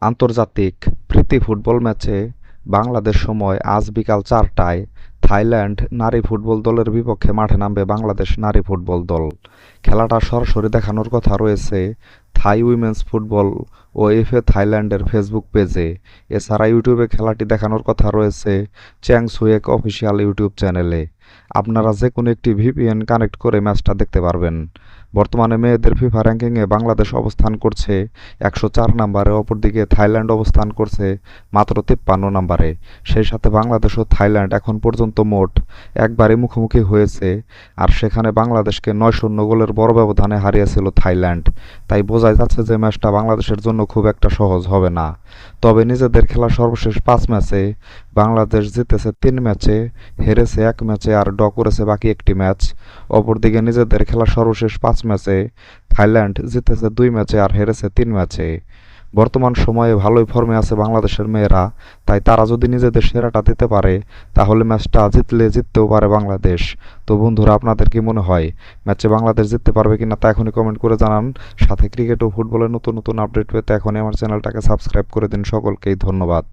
আন্তর্জাতিক প্রীতি ফুটবল ম্যাচে বাংলাদেশ সময় আজ বিকাল চারটায় থাইল্যান্ড নারী ফুটবল দলের বিপক্ষে মাঠে নামবে বাংলাদেশ নারী ফুটবল দল। খেলাটা সরাসরি দেখানোর কথা রয়েছে থাই উইমেন্স ফুটবল ও এফএ থাইল্যান্ডের ফেসবুক পেজে। এছাড়া ইউটিউবে খেলাটি দেখানোর কথা রয়েছে চ্যাং সুয়েক অফিসিয়াল ইউটিউব চ্যানেলে। আপনারা যে কোনো একটি ভিপিএন কানেক্ট করে ম্যাচটা দেখতে পারবেন। বর্তমানে মেয়েদের ফিফা র্যাঙ্কিংয়ে বাংলাদেশ অবস্থান করছে একশো চার নম্বরে অপরদিকে থাইল্যান্ড অবস্থান করছে মাত্র তিপ্পান্ন নম্বরে সেই সাথে বাংলাদেশ ও থাইল্যান্ড এখন পর্যন্ত মোট একবারই মুখোমুখি হয়েছে আর সেখানে বাংলাদেশকে নয় শূন্য গোলের বড় ব্যবধানে হারিয়েছিল থাইল্যান্ড। তাই বোঝাই যাচ্ছে যে ম্যাচটা বাংলাদেশের জন্য খুব একটা সহজ হবে না। তবে নিজেদের খেলা সর্বশেষ পাঁচ ম্যাচে বাংলাদেশ জিতেছে তিন ম্যাচে, হেরেছে এক ম্যাচে আর ড করেছে বাকি একটি ম্যাচ। অপরদিকে নিজেদের খেলা সর্বশেষ পাঁচ ম্যাচে, থাইল্যান্ড জিতেছে দুই ম্যাচে আর হেরেছে তিন ম্যাচে। বর্তমান সময়ে ভালোই ফর্মে আছে বাংলাদেশের মেয়েরা, তাই তারা যদি নিজেদের সেরাটা দিতে পারে, তাহলে ম্যাচটা জিতলে জিততেও পারে বাংলাদেশ। তো বন্ধুরা, আপনাদের কি মনে হয়, ম্যাচে বাংলাদেশ জিততে পারবে কিনা তা এখনই কমেন্ট করে জানান। সাথে ক্রিকেট ও ফুটবলের নতুন নতুন আপডেট পেতে এখনই আমার চ্যানেলটাকে সাবস্ক্রাইব করে দিন। সকলকেই ধন্যবাদ।